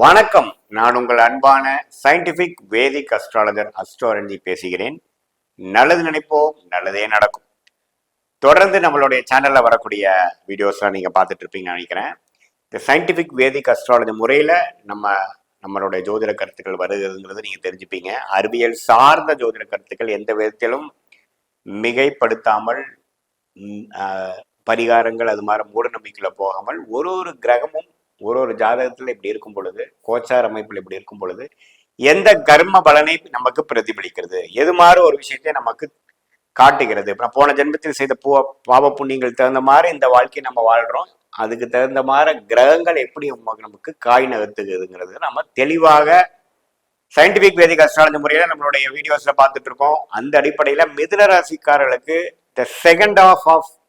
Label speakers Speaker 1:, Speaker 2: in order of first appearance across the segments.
Speaker 1: வணக்கம். நான் உங்கள் அன்பான சயின்டிபிக் வேதிக் அஸ்ட்ராலஜர் அஸ்ட்ரோரஞ்சி பேசுகிறேன். நல்லது நினைப்போம் நல்லதே நடக்கும். தொடர்ந்து நம்மளுடைய சேனலில் வரக்கூடிய வீடியோஸ்லாம் நீங்க பார்த்துட்டு இருப்பீங்கன்னு நினைக்கிறேன். இந்த சயின்டிஃபிக் வேதிக் அஸ்ட்ராலஜி முறையில நம்ம நம்மளுடைய ஜோதிட கருத்துக்கள் வருகிறதுங்கிறது நீங்க தெரிஞ்சுப்பீங்க. அறிவியல் சார்ந்த ஜோதிட கருத்துக்கள் எந்த விதத்திலும் மிகைப்படுத்தாமல் ஆஹ், பரிகாரங்கள் அது மாதிரி மூட நம்பிக்கையில் போகாமல் ஒரு ஒரு கிரகமும் ஒரு ஒரு ஜாதகத்துல இப்படி இருக்கும் பொழுது கோச்சார அமைப்புல இப்படி இருக்கும் பொழுது எந்த கர்ம பலனை நமக்கு பிரதிபலிக்கிறது? எது மாதிரி ஒரு விஷயத்தை நமக்கு காட்டுகிறது? அப்புறம் போன ஜென்மத்தில் செய்த பூ பாவ புண்ணியங்கள் தகுந்த மாதிரி இந்த வாழ்க்கையை நம்ம வாழ்றோம். அதுக்கு தகுந்த மாதிரி கிரகங்கள் எப்படி நமக்கு- நமக்கு காய் நகர்த்துகிறதுங்கிறது நம்ம தெளிவாக சயின்டிபிக் வேதிக் அஸ்ட்ராலஜி முறையில நம்மளுடைய வீடியோஸ்ல பார்த்துட்டு இருக்கோம். அந்த அடிப்படையில மிதுன ராசிக்காரர்களுக்கு the second half of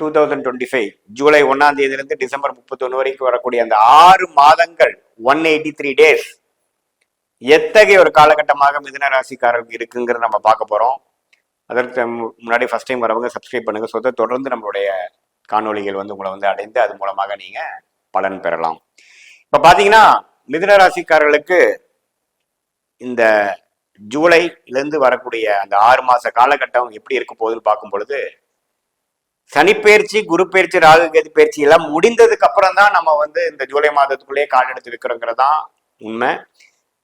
Speaker 1: two thousand twenty five July ஒன்னாம் தேதியிலிருந்து டிசம்பர் முப்பத்தொன்னு வரைக்கும் வரக்கூடிய அந்த ஆறு மாதங்கள் ஒன் எயிட்டி த்ரீ டேஸ் எத்தகைய ஒரு காலகட்டமாக மிதுன ராசிக்காரர்கள் இருக்குங்கிறத நம்ம பார்க்க போறோம். அதற்கு முன்னாடி ஃபர்ஸ்ட் டைம் வரவங்க சப்ஸ்கிரைப் பண்ணுங்க. ஸோ தொடர்ந்து நம்மளுடைய காணொளிகள் வந்து உங்களை வந்து அடைந்து அது மூலமாக நீங்க பலன் பெறலாம். இப்ப பாத்தீங்கன்னா மிதுன ராசிக்காரர்களுக்கு இந்த ஜூலைலேருந்து வரக்கூடிய அந்த ஆறு மாச காலகட்டம் எப்படி இருக்க போகுதுன்னு பார்க்கும் பொழுது சனிப்பெயர்ச்சி குரு பயிற்சி ராகு கேது பயிற்சி எல்லாம் முடிந்ததுக்கு அப்புறம் தான் நம்ம வந்து இந்த ஜூலை மாதத்துக்குள்ளேயே கால் எடுத்து வைக்கிறோங்கிறது தான் உண்மை.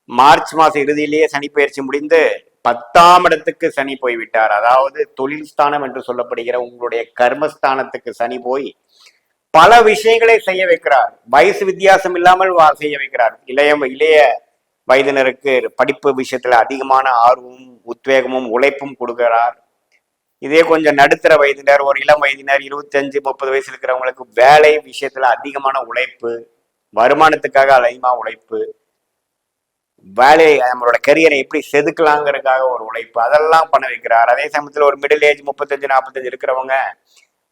Speaker 1: மார்ச் மாச இறுதியிலேயே சனிப்பயிற்சி முடிந்து பத்தாம் இடத்துக்கு சனி போய்விட்டார் அதாவது தொழில் ஸ்தானம் என்று சொல்லப்படுகிற உங்களுடைய கர்மஸ்தானத்துக்கு சனி போய் பல விஷயங்களை செய்ய வைக்கிறார். வயசு வித்தியாசம் இல்லாமல் வா- செய்ய வைக்கிறார். இளைய இளைய வயதினருக்கு படிப்பு விஷயத்துல அதிகமான ஆர்வமும் உத்வேகமும் உழைப்பும் கொடுக்கிறார். இதே கொஞ்சம் நடுத்தர வயதினர் ஒரு இளம் வயதினர் இருபத்தஞ்சு முப்பது வயசு இருக்கிறவங்களுக்கு வேலை விஷயத்துல அதிகமான உழைப்பு வருமானத்துக்காக அதிகமா உழைப்பு வேலை நம்மளோட கரியரை எப்படி செதுக்கலாங்கிறதுக்காக ஒரு உழைப்பு அதெல்லாம் பண்ண வைக்கிறார். அதே சமயத்துல ஒரு மிடில் ஏஜ் முப்பத்தஞ்சு நாற்பத்தஞ்சு இருக்கிறவங்க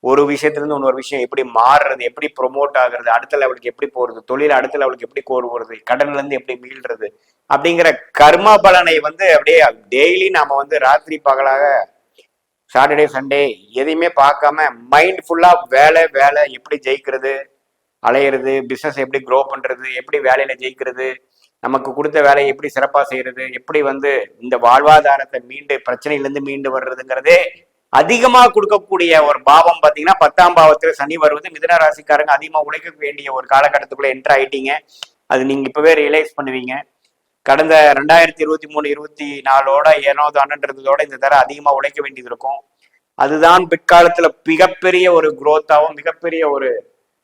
Speaker 1: ஒரு விஷயத்துல இருந்து இன்னொரு விஷயம் எப்படி மாறுறது எப்படி ப்ரொமோட் ஆகுறது அடுத்த லெவலுக்கு எப்படி போறது தொழில் அடுத்த லெவலுக்கு எப்படி கோருவது போறது இருந்து எப்படி மீள்றது அப்படிங்கிற கர்ம பலனை வந்து அப்படியே டெய்லி நாம வந்து ராத்திரி பகலாக சாட்டர்டே சண்டே எதையுமே பார்க்காம மைண்ட் ஃபுல்லா வேலை வேலை எப்படி ஜெயிக்கிறது அலையிறது பிஸ்னஸ் எப்படி க்ரோ பண்றது எப்படி வேலையில ஜெயிக்கிறது நமக்கு கொடுத்த வேலையை எப்படி சிறப்பா செய்யறது எப்படி வந்து இந்த வாழ்வாதாரத்தை மீண்டு பிரச்சனையிலேருந்து மீண்டு வர்றதுங்கிறதே அதிகமா கொடுக்கக்கூடிய ஒரு பாவம் பார்த்தீங்கன்னா பத்தாம் பாவத்துல சனி வருவது மிதன ராசிக்காரங்க அதிகமா உழைக்க வேண்டிய ஒரு காலகட்டத்துக்குள்ள என்ட்ரு ஆயிட்டீங்க. அது நீங்க இப்பவே ரியலைஸ் பண்ணுவீங்க. கடந்த ரெண்டாயிரத்தி இருபத்தி மூணு இருபத்தி நாலோட ஏனோ ஆண்டுன்றதோட இந்த தர அதிகமா உழைக்க வேண்டியது இருக்கும் அதுதான் பிற்காலத்துல மிகப்பெரிய ஒரு குரோத்தாகவும் மிகப்பெரிய ஒரு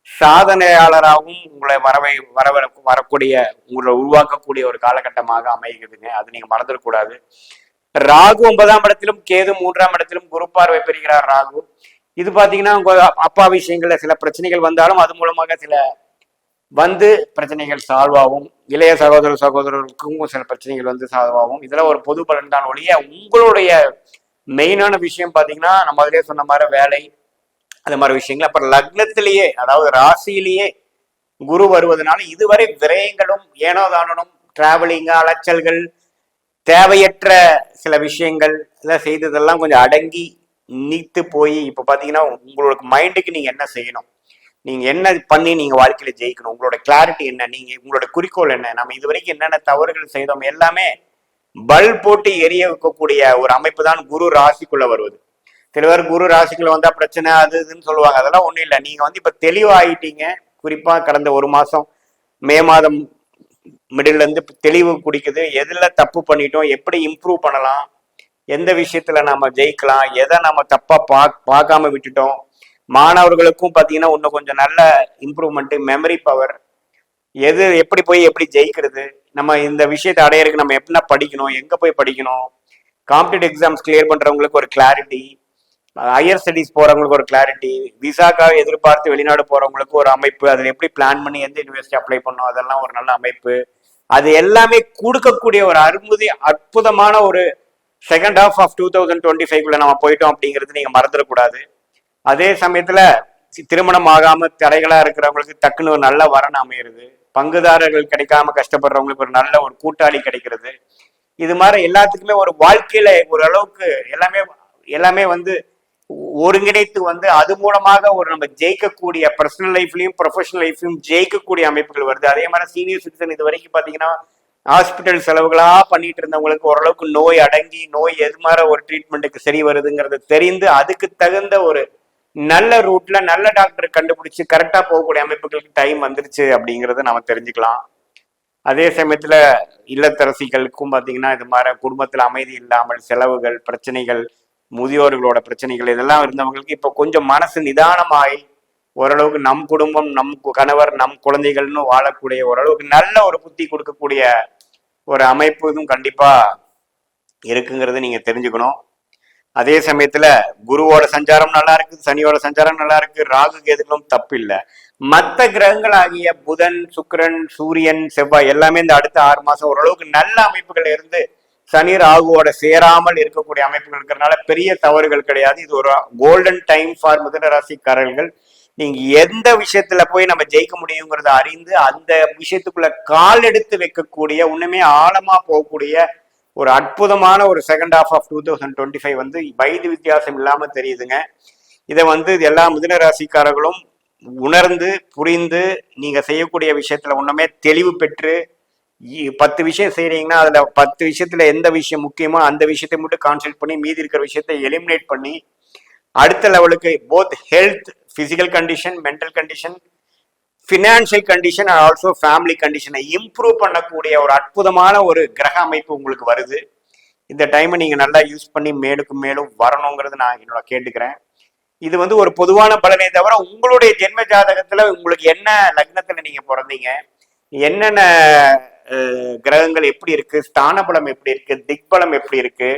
Speaker 1: சாதனையாளராகவும் உங்களை வரவை வர வரக்கூடிய உங்களை உருவாக்கக்கூடிய ஒரு காலகட்டமாக அமைகிறதுங்க. அது நீங்க மறந்துடக்கூடாது. ராகு ஒன்பதாம் இடத்திலும் கேது மூன்றாம் இடத்திலும் குரு பார்வை பெறுகிறார் ராகு. இது பாத்தீங்கன்னா உங்க அப்பா விஷயங்கள்ல சில பிரச்சனைகள் வந்தாலும் அது மூலமாக சில வந்து பிரச்சனைகள் சால்வ் ஆகும். இளைய சகோதர சகோதரருக்கும் சில பிரச்சனைகள் வந்து சால்வ் ஆகும் இதுல ஒரு பொது பலன் தான் ஒழிய உங்களுடைய மெயினான விஷயம் பாத்தீங்கன்னா நம்ம அதிலே சொன்ன மாதிரி வேலை அது மாதிரி விஷயங்கள். அப்புறம் லக்னத்திலேயே அதாவது ராசியிலேயே குரு வருவதனால இதுவரை விரயங்களும் ஏனோதானனும் டிராவலிங்க அலைச்சல்கள் தேவையற்ற சில விஷயங்கள் இதெல்லாம் செய்ததெல்லாம் கொஞ்சம் அடங்கி நீத்து போய் இப்ப பாத்தீங்கன்னா உங்களுக்கு மைண்டுக்கு நீங்க என்ன செய்யணும்? நீங்க என்ன பண்ணி நீங்க வாழ்க்கையில ஜெயிக்கணும்? உங்களோட கிளாரிட்டி என்ன? நீங்க உங்களோட குறிக்கோள் என்ன? நம்ம இது வரைக்கும் என்னென்ன தவறுகள் செய்தோம் எல்லாமே பல் போட்டு எரிய வைக்கக்கூடிய ஒரு அமைப்பு தான் குரு ராசிக்குள்ள வருவது. சில பேர் குரு ராசிக்குள்ள வந்தா பிரச்சனை அது இதுன்னு சொல்லுவாங்க. அதெல்லாம் ஒண்ணும் இல்லை. நீங்க வந்து இப்ப தெளிவாயிட்டீங்க. குறிப்பா கடந்த ஒரு மாசம் மே மாதம் மிடில் இருந்து தெளிவு குடிக்குது. எதுல தப்பு பண்ணிட்டோம்? எப்படி இம்ப்ரூவ் பண்ணலாம்? எந்த விஷயத்துல நாம ஜெயிக்கலாம்? எதை நாம தப்பா பா பார்க்காம விட்டுட்டோம்? மாணவர்களுக்கும் பார்த்தீங்கன்னா இன்னும் கொஞ்சம் நல்ல இம்ப்ரூவ்மெண்ட் மெமரி பவர் எது எப்படி போய் எப்படி ஜெயிக்கிறது? நம்ம இந்த விஷயத்தை அடையறதுக்கு நம்ம எப்படின்னா படிக்கணும் எங்க போய் படிக்கணும்? காம்படிட்டிவ் எக்ஸாம்ஸ் கிளியர் பண்றவங்களுக்கு ஒரு கிளாரிட்டி ஹையர் ஸ்டடீஸ் போறவங்களுக்கு ஒரு கிளாரிட்டி விசாக்காக எதிர்பார்த்து வெளிநாடு போறவங்களுக்கு ஒரு அமைப்பு. அதில் எப்படி பிளான் பண்ணி எந்த யூனிவர்சிட்டி அப்ளை பண்ணோம் அதெல்லாம் ஒரு நல்ல அமைப்பு. அது எல்லாமே கொடுக்கக்கூடிய ஒரு அற்புத அற்புதமான ஒரு second half of two thousand twenty ஃபைவ்ல நம்ம போயிட்டோம் அப்படிங்கிறது நீங்க மறந்துடக்கூடாது. அதே சமயத்துல திருமணம் ஆகாம தடைகளா இருக்கிறவங்களுக்கு டக்குன்னு ஒரு நல்ல வரன் அமையிறது. பங்குதாரர்கள் கிடைக்காம கஷ்டப்படுறவங்களுக்கு ஒரு நல்ல ஒரு கூட்டாளி கிடைக்கிறது. இது மாதிரி எல்லாத்துக்குமே ஒரு வாழ்க்கையில ஒரு அளவுக்கு எல்லாமே எல்லாமே வந்து ஒருங்கிணைத்து வந்து அது மூலமாக ஒரு நம்ம ஜெயிக்கக்கூடிய பர்சனல் லைஃப்லயும் ப்ரொஃபஷனல் லைஃப்லயும் ஜெயிக்கக்கூடிய அமைப்புகள் வருது. அதே மாதிரி சீனியர் சிட்டிசன் இது வரைக்கும் பாத்தீங்கன்னா ஹாஸ்பிட்டல் செலவுகளா பண்ணிட்டு இருந்தவங்களுக்கு ஓரளவுக்கு நோய் அடங்கி நோய் எது மாதிரி ஒரு ட்ரீட்மெண்ட்டுக்கு சரி வருதுங்கிறது தெரிந்து அதுக்கு தகுந்த ஒரு நல்ல ரூட்ல நல்ல டாக்டர் கண்டுபிடிச்சு கரெக்டா போகக்கூடிய அமைப்புகளுக்கு டைம் வந்துருச்சு அப்படிங்கறத நம்ம தெரிஞ்சுக்கலாம். அதே சமயத்துல இல்லத்தரசிகளுக்கும் பாத்தீங்கன்னா இது மாதிரி குடும்பத்துல அமைதி இல்லாமல் செலவுகள் பிரச்சனைகள் முதியோர்களோட பிரச்சனைகள் இதெல்லாம் இருந்தவங்களுக்கு இப்ப கொஞ்சம் மனசு நிதானமாய் ஓரளவுக்கு நம் குடும்பம் நம் கு- கணவர் நம் குழந்தைகள்னு வாழக்கூடிய ஓரளவுக்கு நல்ல ஒரு புத்தி கொடுக்கக்கூடிய ஒரு அமைப்பு இதுவும் கண்டிப்பா இருக்குங்கிறத நீங்க தெரிஞ்சுக்கணும். அதே சமயத்துல குருவோட சஞ்சாரம் நல்லா இருக்கு சனியோட சஞ்சாரம் நல்லா இருக்கு ராகு கேதுகளும் தப்பு மற்ற மத்த கிரகங்கள் ஆகிய புதன் சுக்கிரன் சூரியன் செவ்வாய் எல்லாமே இந்த அடுத்த ஆறு மாசம் ஓரளவுக்கு நல்ல அமைப்புகள் இருந்து சனி ராகுவோட சேராமல் இருக்கக்கூடிய அமைப்புகள் இருக்கிறதுனால பெரிய தவறுகள் கிடையாது. இது ஒரு கோல்டன் டைம் ஃபார் மிதன ராசிக்காரர்கள். நீங்க எந்த விஷயத்துல போய் நம்ம ஜெயிக்க முடியுங்கிறத அறிந்து அந்த விஷயத்துக்குள்ள கால் எடுத்து வைக்கக்கூடிய உண்மையே ஆழமா போகக்கூடிய ஒரு அற்புதமான ஒரு second half of two thousand twenty five வந்து வயது வித்தியாசம் இல்லாமல் தெரியுதுங்க. இதை வந்து எல்லா மிதுன ராசிக்காரர்களும் உணர்ந்து புரிந்து நீங்கள் செய்யக்கூடிய விஷயத்தில் ஒன்றுமே தெளிவு பெற்று பத்து விஷயம் செய்கிறீங்கன்னா அதில் பத்து விஷயத்தில் எந்த விஷயம் முக்கியமோ அந்த விஷயத்தை மட்டும் கான்சென்ட்ரேட் பண்ணி மீதி இருக்கிற விஷயத்தை எலிமினேட் பண்ணி அடுத்த லெவலுக்கு both health physical condition mental condition financial condition and also family கண்டிஷனை இம்ப்ரூவ் பண்ணக்கூடிய ஒரு அற்புதமான ஒரு கிரக அமைப்பு உங்களுக்கு வருது. இந்த டைமை நீங்கள் நல்லா யூஸ் பண்ணி மேலுக்கு மேலும் வரணுங்கிறது நான் என்னோட கேட்டுக்கிறேன். இது வந்து ஒரு பொதுவான பலனே தவிர உங்களுடைய ஜென்ம ஜாதகத்தில் உங்களுக்கு என்ன லக்னத்தில் நீங்கள் பிறந்தீங்க? என்னென்ன கிரகங்கள் எப்படி இருக்கு? ஸ்தான பலம் எப்படி இருக்கு? திக்பலம் எப்படி இருக்கு?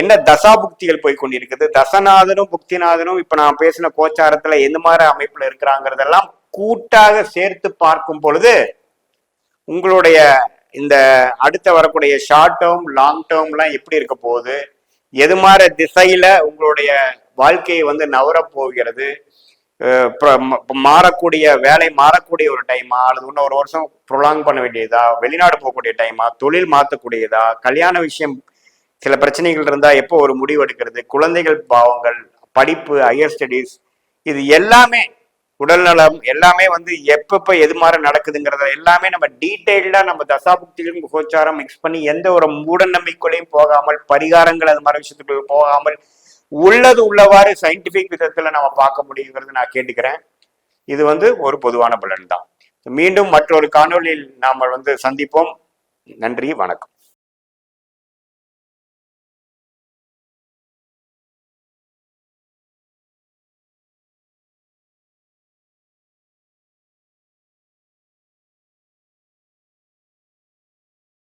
Speaker 1: என்ன தசா புக்திகள் போய் கொண்டிருக்குது? தசநாதனும் புக்திநாதனும் இப்ப நான் பேசின கோச்சாரத்துல எந்த மாதிரி அமைப்புல இருக்கிறாங்கிறதெல்லாம் கூட்டாக சேர்த்து பார்க்கும் பொழுது உங்களுடைய இந்த அடுத்த வரக்கூடிய ஷார்ட் டேர்ம் லாங் டேர்ம்லாம் எப்படி இருக்க போகுது? எது மாதிரி திசையில உங்களுடைய வாழ்க்கையை வந்து நவர போகிறது? மாறக்கூடிய வேலை மாறக்கூடிய ஒரு டைமா அல்லது இன்னும் ஒரு வருஷம் ப்ரொலாங் பண்ண வேண்டியதா? வெளிநாடு போகக்கூடிய டைமா தொழில் மாற்றக்கூடியதா? கல்யாண விஷயம் சில பிரச்சனைகள் இருந்தா எப்போ ஒரு முடிவு எடுக்கிறது? குழந்தைகள் பாவங்கள் படிப்பு ஹையர் ஸ்டடீஸ் இது எல்லாமே உடல்நலம் எல்லாமே வந்து எப்பப்ப எது மாதிரி நடக்குதுங்கிறத எல்லாமே நம்ம டீட்டெயில்டா நம்ம தசாபுக்திகளும் கோச்சாரம் மிக்ஸ் பண்ணி எந்த ஒரு மூடநம்பிக்கைகளையும் போகாமல் பரிகாரங்கள் அது மாதிரி விஷயத்துக்கு போகாமல் உள்ளது உள்ளவாறு சயின்டிபிக் விதத்துல நம்ம பார்க்க முடியுங்கிறது நான் கேட்டுக்கிறேன். இது வந்து ஒரு பொதுவான பலன் தான் மீண்டும் மற்றொரு காணொளியில் நாம வந்து சந்திப்போம். நன்றி வணக்கம்.